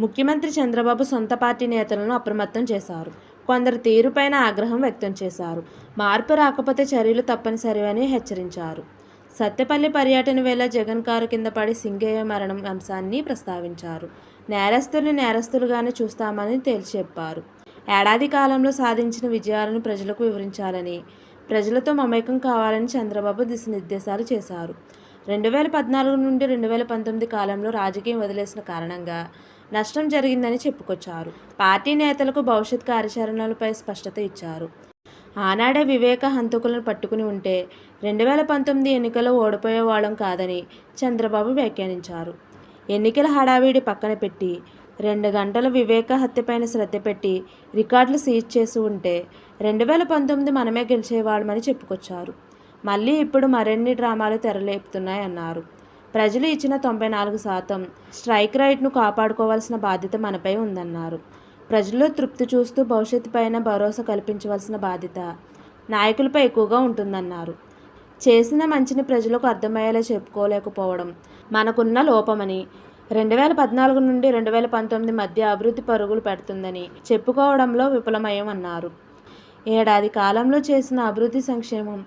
ముఖ్యమంత్రి చంద్రబాబు సొంత పార్టీ నేతలను అప్రమత్తం చేశారు. కొందరు తీరుపైన ఆగ్రహం వ్యక్తం చేశారు. మార్పు రాకపోతే చర్యలు తప్పనిసరివని హెచ్చరించారు. సత్తెపల్లి పర్యటన వేళ జగన్ కారు కింద పడి సింగయ్య మరణం అంశాన్ని ప్రస్తావించారు. నేరస్తుల్ని నేరస్తులుగానే చూస్తామని తేల్చి చెప్పారు. ఏడాది కాలంలో సాధించిన విజయాలను ప్రజలకు వివరించాలని ప్రజలతో మమేకం కావాలని చంద్రబాబు దిశానిర్దేశాలు చేశారు. రెండు వేల పద్నాలుగు నుండి రెండు వేల పంతొమ్మిది కాలంలో రాజకీయం వదిలేసిన కారణంగా నష్టం జరిగిందని చెప్పుకొచ్చారు. పార్టీ నేతలకు భవిష్యత్ కార్యాచరణలపై స్పష్టత ఇచ్చారు. ఆనాడే వివేక హంతకులను పట్టుకుని ఉంటే రెండు వేల పంతొమ్మిది ఎన్నికల్లో ఓడిపోయేవాళ్ళం కాదని చంద్రబాబు వ్యాఖ్యానించారు. ఎన్నికల హడావిడి పక్కన పెట్టి రెండు గంటల వివేక హత్యపైన శ్రద్ధ పెట్టి రికార్డులు సీజ్ చేసి ఉంటే రెండు వేల పంతొమ్మిది మనమే గెలిచేవాళ్ళమని చెప్పుకొచ్చారు. మళ్ళీ ఇప్పుడు మరిన్ని డ్రామాలు తెరలేపుతున్నాయన్నారు. ప్రజలు ఇచ్చిన తొంభై నాలుగు శాతం స్ట్రైక్ రైట్ను కాపాడుకోవాల్సిన బాధ్యత మనపై ఉందన్నారు. ప్రజల్లో తృప్తి చూస్తూ భవిష్యత్తు పైన భరోసా కల్పించవలసిన బాధ్యత నాయకులపై ఎక్కువగా ఉంటుందన్నారు. చేసిన మంచిని ప్రజలకు అర్థమయ్యేలా చెప్పుకోలేకపోవడం మనకున్న లోపమని రెండు వేల పద్నాలుగు నుండి రెండు వేల పంతొమ్మిది మధ్య అభివృద్ధి పరుగులు పెడుతుందని చెప్పుకోవడంలో విఫలమయ్యమన్నారు. ఏడాది కాలంలో చేసిన అభివృద్ధి సంక్షేమం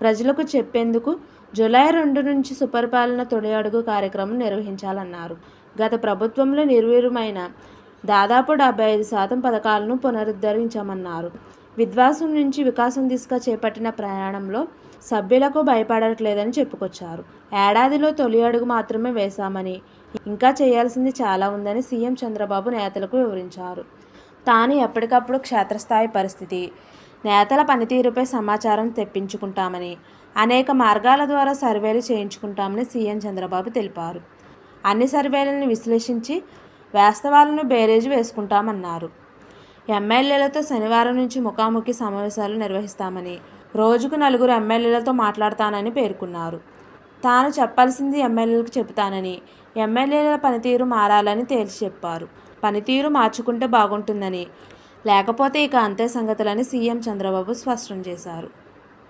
ప్రజలకు చెప్పేందుకు జూలై రెండు నుంచి సుపరిపాలన తొలి అడుగు కార్యక్రమం నిర్వహించాలన్నారు. గత ప్రభుత్వంలో నిర్వీర్యమైన దాదాపు డెబ్బై ఐదు శాతం పథకాలను పునరుద్ధరించామన్నారు. విద్వాసం నుంచి వికాసం దిశగా చేపట్టిన ప్రయాణంలో సభ్యులకు భయపడట్లేదని చెప్పుకొచ్చారు. ఏడాదిలో తొలి అడుగు మాత్రమే వేశామని ఇంకా చేయాల్సింది చాలా ఉందని సీఎం చంద్రబాబు నేతలకు వివరించారు. తాను ఎప్పటికప్పుడు క్షేత్రస్థాయి పరిస్థితి నేతల పనితీరుపై సమాచారం తెప్పించుకుంటామని అనేక మార్గాల ద్వారా సర్వేలు చేయించుకుంటామని సీఎం చంద్రబాబు తెలిపారు. అన్ని సర్వేలను విశ్లేషించి వాస్తవాలను బేరేజు వేసుకుంటామన్నారు. ఎమ్మెల్యేలతో శనివారం నుంచి ముఖాముఖి సమావేశాలు నిర్వహిస్తామని రోజుకు నలుగురు ఎమ్మెల్యేలతో మాట్లాడతానని పేర్కొన్నారు. తాను చెప్పాల్సింది ఎమ్మెల్యేలకు చెబుతానని ఎమ్మెల్యేల పనితీరు మారాలని తేల్చి చెప్పారు. పనితీరు మార్చుకుంటే బాగుంటుందని లేకపోతే ఇక అంతే సంగతులని సీఎం చంద్రబాబు స్పష్టం చేశారు.